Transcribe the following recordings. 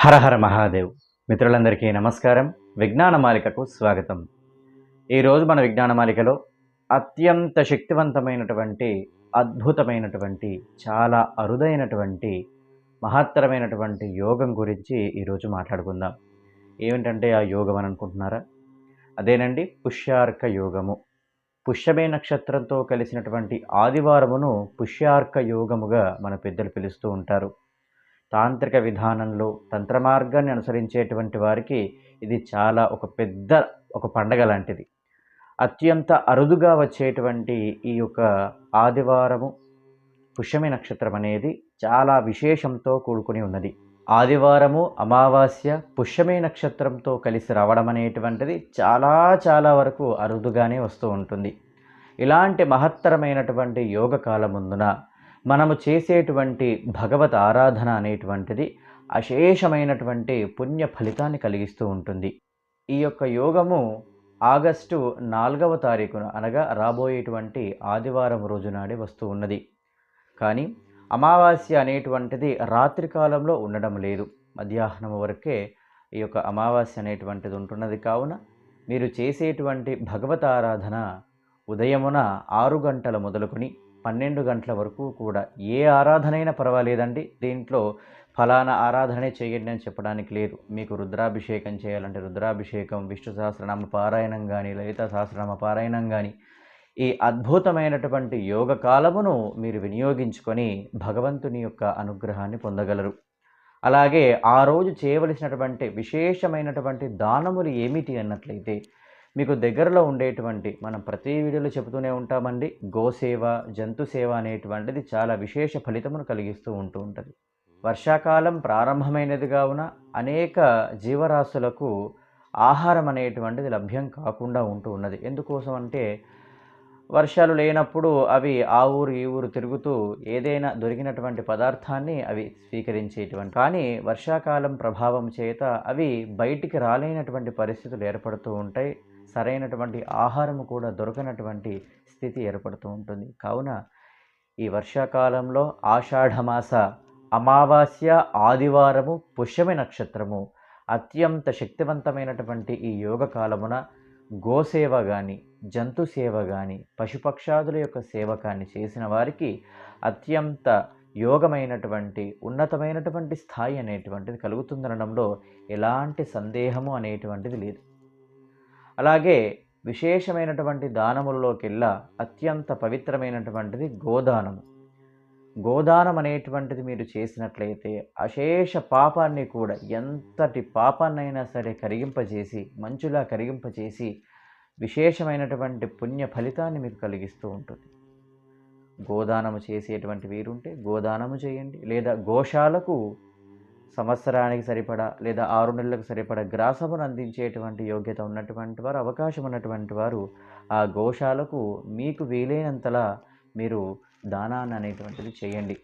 హరహర మహాదేవ్. మిత్రులందరికీ నమస్కారం. విజ్ఞానమాలికకు స్వాగతం. ఈరోజు మన విజ్ఞానమాలికలో అత్యంత శక్తివంతమైనటువంటి అద్భుతమైనటువంటి చాలా అరుదైనటువంటి మహత్తరమైనటువంటి యోగం గురించి ఈరోజు మాట్లాడుకుందాం. ఏమిటంటే ఆ యోగం అని అనుకుంటున్నారా? అదేనండి పుష్యార్క యోగము. పుష్యమే నక్షత్రంతో కలిసినటువంటి ఆదివారమును పుష్యార్క యోగముగా మన పెద్దలు పిలుస్తూ ఉంటారు. తాంత్రిక విధానంలో తంత్ర మార్గాన్ని అనుసరించేటువంటి వారికి ఇది చాలా ఒక పెద్ద ఒక పండగ లాంటిది. అత్యంత అరుదుగా వచ్చేటువంటి ఈ యొక్క ఆదివారము పుష్యమి నక్షత్రం అనేది చాలా విశేషంతో కూడుకుని ఉన్నది. ఆదివారము అమావాస్య పుష్యమి నక్షత్రంతో కలిసి రావడం అనేటువంటిది చాలా చాలా వరకు అరుదుగానే వస్తూ ఉంటుంది. ఇలాంటి మహత్తరమైనటువంటి యోగ కాలం ముందున మనము చేసేటువంటి భగవత్ ఆరాధన అనేటువంటిది అశేషమైనటువంటి పుణ్య ఫలితాన్ని కలిగిస్తూ ఉంటుంది. ఈ యొక్క యోగము ఆగస్టు నాలుగవ తారీఖున అనగా రాబోయేటువంటి ఆదివారం రోజు నాడే వస్తూ ఉన్నది. కానీ అమావాస్య అనేటువంటిది రాత్రి కాలంలో ఉండడం లేదు. మధ్యాహ్నం వరకే ఈ యొక్క అమావాస్య అనేటువంటిది ఉంటున్నది కావున మీరు చేసేటువంటి భగవతారాధన ఉదయమున ఆరు గంటల మొదలుకొని పన్నెండు గంటల వరకు కూడా ఏ ఆరాధనైనా పర్వాలేదండి. దీంట్లో ఫలానా ఆరాధనే చేయండి అని చెప్పడానికి లేదు. మీకు రుద్రాభిషేకం చేయాలంటే రుద్రాభిషేకం విష్ణు సహస్రనామ పారాయణం కానీ లలిత సహస్రనామ పారాయణం కానీ ఈ అద్భుతమైనటువంటి యోగ కాలమును మీరు వినియోగించుకొని భగవంతుని యొక్క అనుగ్రహాన్ని పొందగలరు. అలాగే ఆ రోజు చేయవలసినటువంటి విశేషమైనటువంటి దానములు ఏమిటి అన్నట్లయితే మీకు దగ్గరలో ఉండేటువంటి మనం ప్రతి వీడియోలో చెబుతూనే ఉంటామండి గోసేవ జంతు సేవ అనేటువంటిది చాలా విశేష ఫలితమును కలిగిస్తూ ఉంటూ ఉంటుంది. వర్షాకాలం ప్రారంభమైనది కావున అనేక జీవరాశులకు ఆహారం అనేటువంటిది లభ్యం కాకుండా ఉంటూ ఉన్నది. ఎందుకోసం అంటే వర్షాలు లేనప్పుడు అవి ఆ ఊరు ఈ ఊరు తిరుగుతూ ఏదైనా దొరికినటువంటి పదార్థాన్ని అవి స్వీకరించేటువంటి కానీ వర్షాకాలం ప్రభావం చేత అవి బయటికి రాలేనటువంటి పరిస్థితులు ఏర్పడుతూ ఉంటాయి. సరైనటువంటి ఆహారం కూడా దొరకనటువంటి స్థితి ఏర్పడుతూ ఉంటుంది. కావున ఈ వర్షాకాలంలో ఆషాఢమాస అమావాస్య ఆదివారము పుష్యమి నక్షత్రము అత్యంత శక్తివంతమైనటువంటి ఈ యోగ కాలమున గోసేవ కానీ జంతు సేవ కానీ పశుపక్షాదుల యొక్క సేవ కానీ చేసిన వారికి అత్యంత యోగమైనటువంటి ఉన్నతమైనటువంటి స్థాయి అనేటువంటిది కలుగుతుందనడంలో ఎలాంటి సందేహము అనేటువంటిది లేదు. అలాగే విశేషమైనటువంటి దానములలోకెల్లా అత్యంత పవిత్రమైనటువంటిది గోదానము. గోదానం అనేటువంటిది మీరు చేసినట్లయితే అశేష పాపాన్ని కూడా ఎంతటి పాపాన్నైనా సరే కరిగింపజేసి మంచులా కరిగింపజేసి విశేషమైనటువంటి పుణ్య ఫలితాన్ని మీకు కలిగిస్తూ ఉంటుంది. గోదానము చేసేటువంటి వీరుంటే గోదానము చేయండి. లేదా గోశాలకు సంవత్సరానికి సరిపడా లేదా ఆరు నెలలకు సరిపడా గ్రాసమును అందించేటువంటి యోగ్యత ఉన్నటువంటి వారు అవకాశం ఉన్నటువంటి వారు ఆ గోశాలకు మీకు వీలైనంతలా మీరు దానాన్ని అనేటువంటిది చేయండి.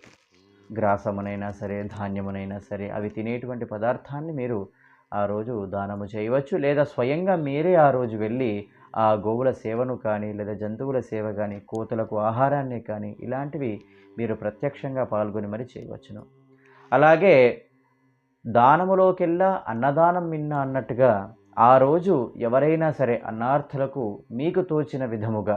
గ్రాసమునైనా సరే ధాన్యమునైనా సరే అవి తినేటువంటి పదార్థాన్ని మీరు ఆ రోజు దానము చేయవచ్చు. లేదా స్వయంగా మీరే ఆ రోజు వెళ్ళి ఆ గోవుల సేవను కానీ లేదా జంతువుల సేవ కానీ కోతులకు ఆహారాన్ని కానీ ఇలాంటివి మీరు ప్రత్యక్షంగా పాల్గొని మరి చేయవచ్చును. అలాగే దానములోకెల్లా అన్నదానం మిన్న అన్నట్టుగా ఆ రోజు ఎవరైనా సరే అన్నార్థులకు మీకు తోచిన విధముగా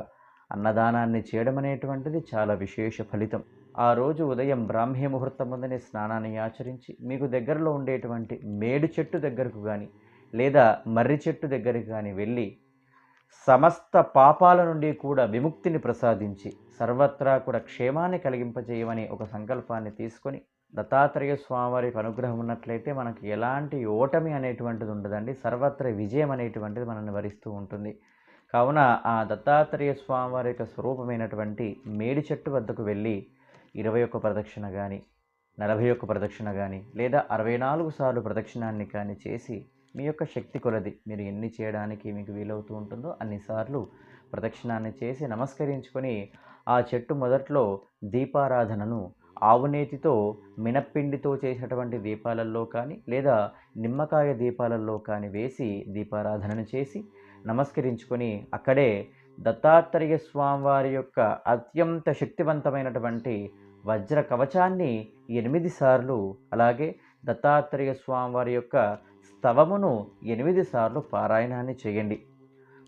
అన్నదానాన్ని చేయడం అనేటువంటిది చాలా విశేష ఫలితం. ఆ రోజు ఉదయం బ్రాహ్మీ ముహూర్తం ముందనే స్నానాన్ని ఆచరించి మీకు దగ్గరలో ఉండేటువంటి మేడు చెట్టు దగ్గరకు కానీ లేదా మర్రి చెట్టు దగ్గరకు కానీ వెళ్ళి సమస్త పాపాల నుండి కూడా విముక్తిని ప్రసాదించి సర్వత్రా కూడా క్షేమాన్ని కలిగింపజేయమని ఒక సంకల్పాన్ని తీసుకొని దత్తాత్రేయ స్వామివారికి అనుగ్రహం ఉన్నట్లయితే మనకి ఎలాంటి ఓటమి అనేటువంటిది ఉండదండి. సర్వత్ర విజయం అనేటువంటిది మనల్ని వరిస్తూ ఉంటుంది. కావున ఆ దత్తాత్రేయ స్వామివారి యొక్క స్వరూపమైనటువంటి మేడి చెట్టు వద్దకు వెళ్ళి ఇరవై ఒక్క ప్రదక్షిణ కానీ నలభై ఒక్క ప్రదక్షిణ కానీ లేదా అరవై నాలుగు సార్లు ప్రదక్షిణాన్ని కానీ చేసి మీ యొక్క శక్తి కొలది. మీరు ఎన్ని చేయడానికి మీకు వీలవుతూ ఉంటుందో అన్నిసార్లు ప్రదక్షిణాన్ని చేసి నమస్కరించుకొని ఆ చెట్టు మొదట్లో దీపారాధనను ఆవునేతితో మినప్పిండితో చేసినటువంటి దీపాలలో కానీ లేదా నిమ్మకాయ దీపాలలో కానీ వేసి దీపారాధనను చేసి నమస్కరించుకొని అక్కడే దత్తాత్రేయ స్వామివారి యొక్క అత్యంత శక్తివంతమైనటువంటి వజ్ర కవచాన్ని ఎనిమిది సార్లు అలాగే దత్తాత్రేయ స్వామి వారి యొక్క స్తవమును ఎనిమిది సార్లు పారాయణాన్ని చేయండి.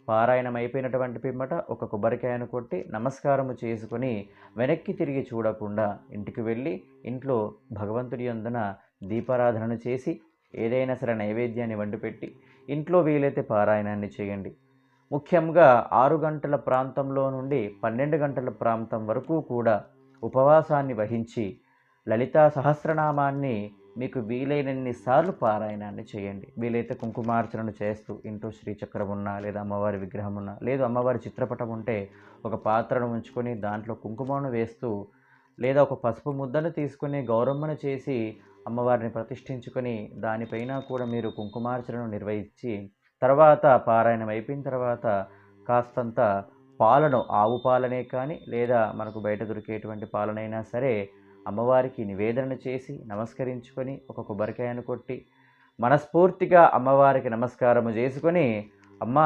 పారాయణం అయిపోయినటువంటి పిమ్మట ఒక కొబ్బరికాయను కొట్టి నమస్కారము చేసుకొని వెనక్కి తిరిగి చూడకుండా ఇంటికి వెళ్ళి ఇంట్లో భగవంతుడి అందున దీపారాధనను చేసి ఏదైనా సరే నైవేద్యాన్ని వండిపెట్టి ఇంట్లో వీలైతే పారాయణాన్ని చేయండి. ముఖ్యంగా ఆరు గంటల ప్రాంతంలో నుండి పన్నెండు గంటల ప్రాంతం వరకు కూడా ఉపవాసాన్ని వహించి లలితా సహస్రనామాన్ని మీకు వీలైనన్ని సార్లు పారాయణాన్ని చేయండి. వీలైతే కుంకుమార్చనను చేస్తూ ఇంట్లో శ్రీచక్రం ఉన్నా లేదా అమ్మవారి విగ్రహం ఉన్నా లేదు అమ్మవారి చిత్రపటం ఉంటే ఒక పాత్రను ఉంచుకొని దాంట్లో కుంకుమను వేస్తూ లేదా ఒక పసుపు ముద్దను తీసుకుని గౌరమ్మను చేసి అమ్మవారిని ప్రతిష్ఠించుకొని దానిపైన కూడా మీరు కుంకుమార్చనను నిర్వహించి తర్వాత పారాయణం అయిపోయిన తర్వాత కాస్తంత పాలను ఆవు పాలనే కానీ లేదా మనకు బయట దొరికేటువంటి పాలనైనా సరే అమ్మవారికి నివేదన చేసి నమస్కరించుకొని ఒక కొబ్బరికాయను కొట్టి మనస్ఫూర్తిగా అమ్మవారికి నమస్కారము చేసుకొని అమ్మ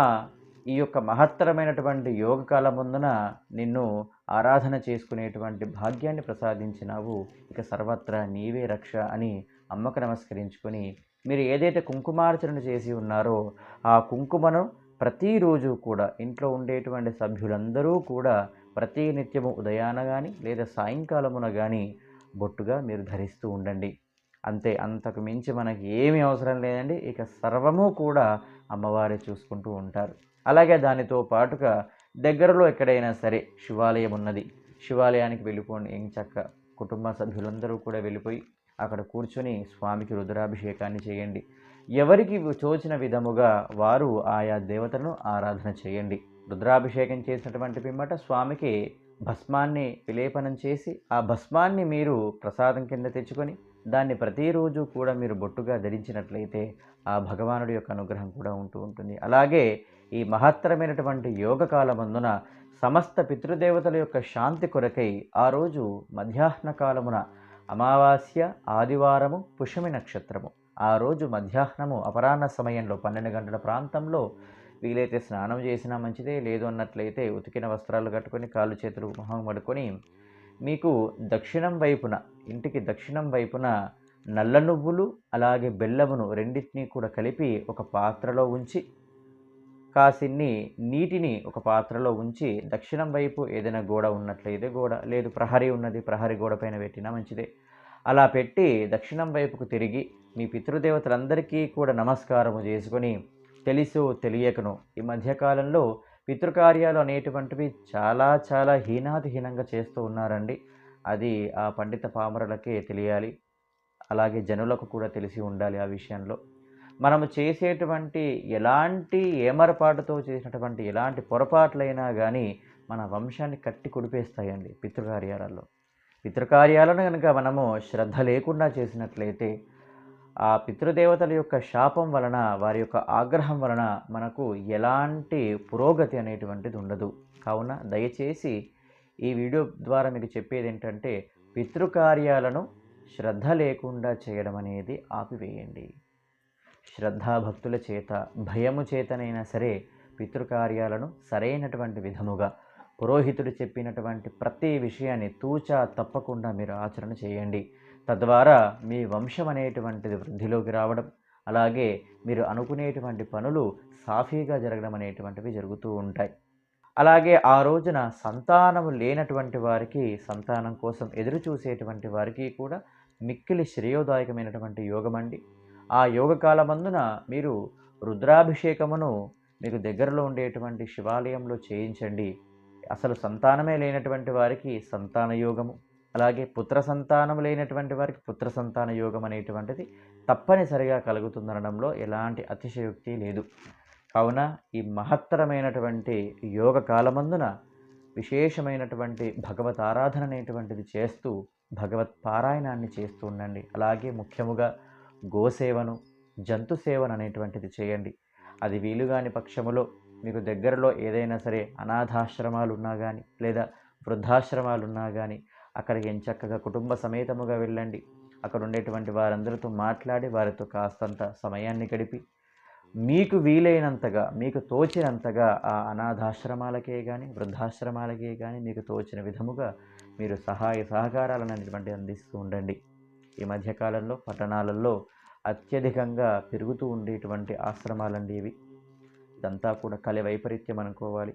ఈ యొక్క మహత్తరమైనటువంటి యోగ కాలం ముందున నిన్ను ఆరాధన చేసుకునేటువంటి భాగ్యాన్ని ప్రసాదించినావు. ఇక సర్వత్రా నీవే రక్ష అని అమ్మకు నమస్కరించుకొని మీరు ఏదైతే కుంకుమార్చన చేసి ఉన్నారో ఆ కుంకుమను ప్రతిరోజు కూడా ఇంట్లో ఉండేటువంటి సభ్యులందరూ కూడా ప్రతి నిత్యము ఉదయాన కానీ లేదా సాయంకాలమున కానీ బొట్టుగా మీరు ధరిస్తూ ఉండండి. అంతే అంతకు మించి మనకి ఏమీ అవసరం లేదండి. ఇక సర్వము కూడా అమ్మవారే చూసుకుంటూ ఉంటారు. అలాగే దానితో పాటుగా దగ్గరలో ఎక్కడైనా సరే శివాలయం ఉన్నది. శివాలయానికి వెళ్ళిపోండి. ఏం చక్క కుటుంబ సభ్యులందరూ కూడా వెళ్ళిపోయి అక్కడ కూర్చొని స్వామికి రుద్రాభిషేకాన్ని చేయండి. ఎవరికి తోచిన విధముగా వారు ఆయా దేవతలను ఆరాధన చేయండి. రుద్రాభిషేకం చేసినటువంటి పిమ్మట స్వామికి భస్మాన్ని విలేపనం చేసి ఆ భస్మాన్ని మీరు ప్రసాదం కింద తెచ్చుకొని దాన్ని ప్రతిరోజు కూడా మీరు బొట్టుగా ధరించినట్లయితే ఆ భగవానుడి యొక్క అనుగ్రహం కూడా ఉంటూ ఉంటుంది. అలాగే ఈ మహత్తరమైనటువంటి యోగ కాలమందున సమస్త పితృదేవతల యొక్క శాంతి కొరకై ఆ రోజు మధ్యాహ్న కాలమున అమావాస్య ఆదివారము పుష్యమి నక్షత్రము. ఆ రోజు మధ్యాహ్నము అపరాహ్న సమయంలో పన్నెండు గంటల ప్రాంతంలో వీలైతే స్నానం చేసినా మంచిదే లేదు అన్నట్లయితే ఉతికిన వస్త్రాలు కట్టుకొని కాళ్ళు చేతులు మొహం పడుకొని మీకు దక్షిణం వైపున ఇంటికి దక్షిణం వైపున నల్ల నువ్వులు అలాగే బెల్లమును రెండింటినీ కూడా కలిపి ఒక పాత్రలో ఉంచి కాసిన్ని నీటిని ఒక పాత్రలో ఉంచి దక్షిణం వైపు ఏదైనా గోడ ఉన్నట్లయితే గోడ లేదు ప్రహరీ ఉన్నది ప్రహరీ గోడ పైన పెట్టినా మంచిదే. అలా పెట్టి దక్షిణం వైపుకు తిరిగి మీ పితృదేవతలందరికీ కూడా నమస్కారము చేసుకొని తెలుసో తెలియకను. ఈ మధ్యకాలంలో పితృకార్యాలు అనేటువంటివి చాలా చాలా హీనాతిహీనంగా చేస్తూ ఉన్నారండి. అది ఆ పండిత పామరులకే తెలియాలి. అలాగే జనులకు కూడా తెలిసి ఉండాలి ఆ విషయంలో. మనము చేసేటువంటి ఎలాంటి ఏమరపాటుతో చేసినటువంటి ఎలాంటి పొరపాట్లైనా కానీ మన వంశాన్ని కట్టి కుడిపేస్తాయండి పితృకార్యాలలో. పితృకార్యాలను కనుక మనము శ్రద్ధ లేకుండా చేసినట్లయితే ఆ పితృదేవతల యొక్క శాపం వలన వారి యొక్క ఆగ్రహం వలన మనకు ఎలాంటి పురోగతి అనేటువంటిది ఉండదు. కావున దయచేసి ఈ వీడియో ద్వారా మీకు చెప్పేది ఏంటంటే పితృకార్యాలను శ్రద్ధ లేకుండా చేయడం అనేది ఆపివేయండి. శ్రద్ధాభక్తుల చేత భయము చేతనైనా సరే పితృకార్యాలను సరైనటువంటి విధముగా పురోహితుడు చెప్పినటువంటి ప్రతి విషయాన్ని తూచా తప్పకుండా మీరు ఆచరణ చేయండి. తద్వారా మీ వంశం అనేటువంటిది వృద్ధిలోకి రావడం అలాగే మీరు అనుకునేటువంటి పనులు సాఫీగా జరగడం అనేటువంటివి జరుగుతూ ఉంటాయి. అలాగే ఆ రోజున సంతానము లేనటువంటి వారికి సంతానం కోసం ఎదురు చూసేటువంటి వారికి కూడా మిక్కిలి శ్రేయోదాయకమైనటువంటి యోగం అండి. ఆ యోగ కాలమందున మీరు రుద్రాభిషేకమును మీకు దగ్గరలో ఉండేటువంటి శివాలయంలో చేయించండి. అసలు సంతానమే లేనటువంటి వారికి సంతాన యోగము. అలాగే పుత్ర సంతానం లేనటువంటి వారికి పుత్ర సంతాన యోగం అనేటువంటిది తప్పనిసరిగా కలుగుతుందనడంలో ఎలాంటి అతిశయోక్తి లేదు. కావున ఈ మహత్తరమైనటువంటి యోగ కాలమందున విశేషమైనటువంటి భగవత్ ఆరాధన అనేటువంటిది చేస్తూ భగవత్ పారాయణాన్ని చేస్తూ ఉండండి. అలాగే ముఖ్యముగా గోసేవను జంతు సేవను అనేటువంటిది చేయండి. అది వీలుగాని పక్షములో మీకు దగ్గరలో ఏదైనా సరే అనాథాశ్రమాలు ఉన్నా కానీ లేదా వృద్ధాశ్రమాలు ఉన్నా కానీ అక్కడికి ఎంచక్కగా కుటుంబ సమేతముగా వెళ్ళండి. అక్కడ ఉండేటువంటి వారందరితో మాట్లాడి వారితో కాస్తంత సమయాన్ని గడిపి మీకు వీలైనంతగా మీకు తోచినంతగా ఆ అనాథాశ్రమాలకే కానీ వృద్ధాశ్రమాలకే కానీ మీకు తోచిన విధముగా మీరు సహాయ సహకారాలను అనేటువంటి అందిస్తూ ఉండండి. ఈ మధ్యకాలంలో పట్టణాలలో అత్యధికంగా పెరుగుతూ ఉండేటువంటి ఆశ్రమాలండి ఇవి. ఇదంతా కూడా కలి వైపరీత్యం అనుకోవాలి.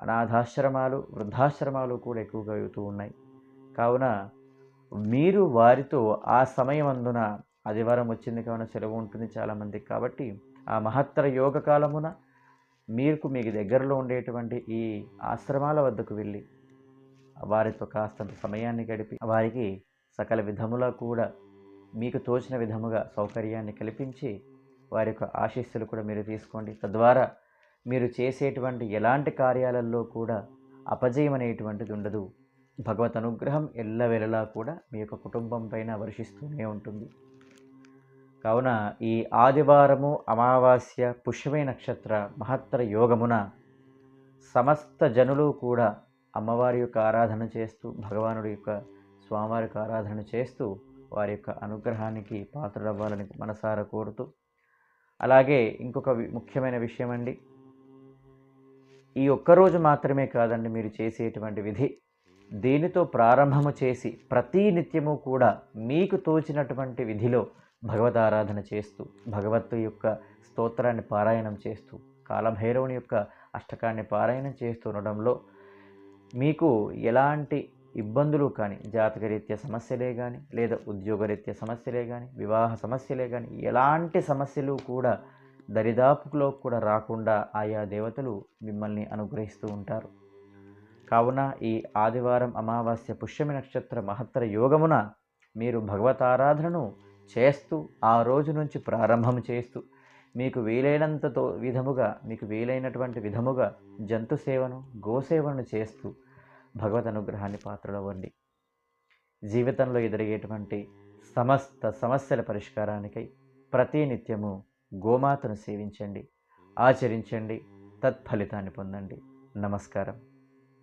అనాథాశ్రమాలు వృద్ధాశ్రమాలు కూడా ఎక్కువగా అవుతూ ఉన్నాయి. కావున మీరు వారితో ఆ సమయం అందున ఆదివారం వచ్చింది కావున సెలవు ఉంటుంది చాలామందికి కాబట్టి ఆ మహత్తర యోగ కాలమున మీకు మీకు దగ్గరలో ఉండేటువంటి ఈ ఆశ్రమాల వద్దకు వెళ్ళి వారితో కాస్తంత సమయాన్ని గడిపి వారికి సకల విధములా కూడా మీకు తోచిన విధముగా సౌకర్యాన్ని కల్పించి వారి యొక్క ఆశీస్సులు కూడా మీరు తీసుకోండి. తద్వారా మీరు చేసేటువంటి ఎలాంటి కార్యాలలో కూడా అపజయం అనేటువంటిది ఉండదు. భగవత్ అనుగ్రహం ఎల్లవెల్లలా కూడా మీ యొక్క కుటుంబం పైన వర్షిస్తూనే ఉంటుంది. కావున ఈ ఆదివారము అమావాస్య పుష్యమే నక్షత్ర మహత్తర యోగమున సమస్త జనులు కూడా అమ్మవారి యొక్క ఆరాధన చేస్తూ భగవానుడి యొక్క స్వామివారి యొక్క ఆరాధన చేస్తూ వారి యొక్క అనుగ్రహానికి పాత్రలవ్వాలని మనసారా కోరుతూ. అలాగే ఇంకొక వి- ముఖ్యమైన విషయం అండి ఈ ఒక్కరోజు మాత్రమే కాదండి మీరు చేసేటువంటి విధి. దీనితో ప్రారంభము చేసి ప్రతి నిత్యము కూడా మీకు తోచినటువంటి విధిలో భగవత్ ఆరాధన చేస్తూ భగవత్తు యొక్క స్తోత్రాన్ని పారాయణం చేస్తూ కాలభైరవుని యొక్క అష్టకాన్ని పారాయణం చేస్తూ ఉండడంలో మీకు ఎలాంటి ఇబ్బందులు కానీ జాతకరీత్యా సమస్యలే కానీ లేదా ఉద్యోగరీత్యా సమస్యలే కానీ వివాహ సమస్యలే కానీ ఎలాంటి సమస్యలు కూడా దరిదాపులో కూడా రాకుండా ఆయా దేవతలు మిమ్మల్ని అనుగ్రహిస్తూ ఉంటారు. కావున ఈ ఆదివారం అమావాస్య పుష్యమి నక్షత్ర మహత్తర యోగమున మీరు భగవతారాధనను చేస్తూ ఆ రోజు నుంచి ప్రారంభం చేస్తూ మీకు వీలైనంతతో విధముగా మీకు వీలైనటువంటి విధముగా జంతు సేవను గోసేవను చేస్తూ భగవత్ అనుగ్రహాన్ని పాత్రలవ్వండి. జీవితంలో ఎదురయ్యేటువంటి సమస్త సమస్యల పరిష్కారానికై ప్రతి నిత్యము గోమాతను సేవించండి ఆచరించండి తత్ఫలితాన్ని పొందండి. నమస్కారం.